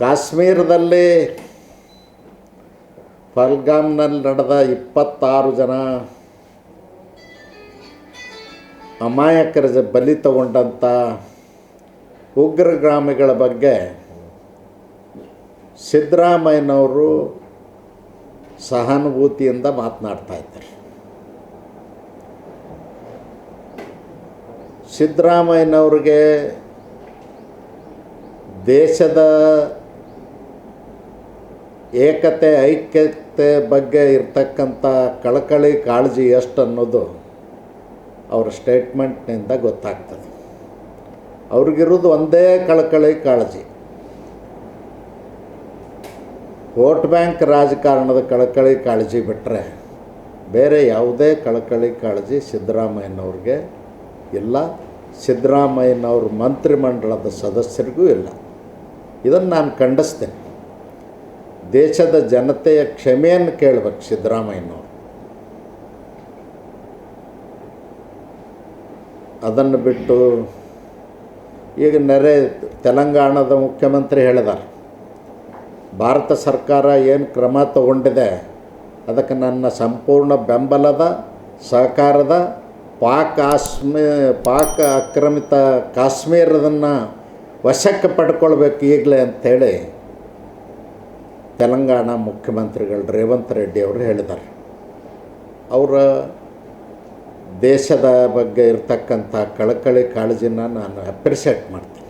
ಕಾಶ್ಮೀರದಲ್ಲಿ ಪಲ್ಗಾಮ್ನಲ್ಲಿ ನಡೆದ ಇಪ್ಪತ್ತಾರು ಜನ ಅಮಾಯಕರ ಬಲಿ ತಗೊಂಡಂಥ ಉಗ್ರಗಾಮಿಗಳ ಬಗ್ಗೆ ಸಿದ್ದರಾಮಯ್ಯನವರು ಸಹಾನುಭೂತಿಯಿಂದ ಮಾತನಾಡ್ತಾ ಇದ್ದಾರೆ. ಸಿದ್ದರಾಮಯ್ಯನವ್ರಿಗೆ ದೇಶದ ಏಕತೆ, ಐಕ್ಯತೆ ಬಗ್ಗೆ ಇರ್ತಕ್ಕಂಥ ಕಳಕಳಿ ಕಾಳಜಿ ಎಷ್ಟು ಅನ್ನೋದು ಅವರ ಸ್ಟೇಟ್ಮೆಂಟ್ನಿಂದ ಗೊತ್ತಾಗ್ತದೆ. ಅವ್ರಿಗಿರೋದು ಒಂದೇ ಕಳಕಳಿ ಕಾಳಜಿ. ವೋಟ್ ಬ್ಯಾಂಕ್ ರಾಜಕಾರಣದ ಕಳಕಳಿ ಕಾಳಜಿ ಬಿಟ್ಟರೆ ಬೇರೆ ಯಾವುದೇ ಕಳಕಳಿ ಕಾಳಜಿ ಸಿದ್ದರಾಮಯ್ಯನವ್ರಿಗೆ ಇಲ್ಲ. ಸಿದ್ದರಾಮಯ್ಯನವ್ರ ಮಂತ್ರಿಮಂಡಲದ ಸದಸ್ಯರಿಗೂ ಇಲ್ಲ. ಇದನ್ನು ನಾನು ಖಂಡಿಸ್ತೇನೆ. ದೇಶದ ಜನತೆಯ ಕ್ಷಮೆಯನ್ನು ಕೇಳಬೇಕು ಸಿದ್ದರಾಮಯ್ಯನವರು. ಅದನ್ನು ಬಿಟ್ಟು ಈಗ ನೆರೆ ತೆಲಂಗಾಣದ ಮುಖ್ಯಮಂತ್ರಿ ಹೇಳಿದಾರೆ, ಭಾರತ ಸರ್ಕಾರ ಏನು ಕ್ರಮ ತಗೊಂಡಿದೆ, ಅದಕ್ಕೆ ನನ್ನ ಸಂಪೂರ್ಣ ಬೆಂಬಲದ, ಸಹಕಾರದ, ಪಾಕ್ ಕಾಶ್ಮೀ ಪಾಕ್ ಆಕ್ರಮಿತ ಕಾಶ್ಮೀರದನ್ನು ವಶಕ್ಕೆ ಪಡ್ಕೊಳ್ಬೇಕು ಈಗಲೇ ಅಂಥೇಳಿ ತೆಲಂಗಾಣ ಮುಖ್ಯಮಂತ್ರಿಗಳು ರೇವಂತ್ ರೆಡ್ಡಿ ಅವರು ಹೇಳಿದ್ದಾರೆ. ಅವರ ದೇಶದ ಬಗ್ಗೆ ಇರತಕ್ಕಂಥ ಕಳಕಳಿ ಕಾಳಜಿನ ನಾನು ಅಪ್ರಿಷಿಯೇಟ್ ಮಾಡ್ತೀನಿ.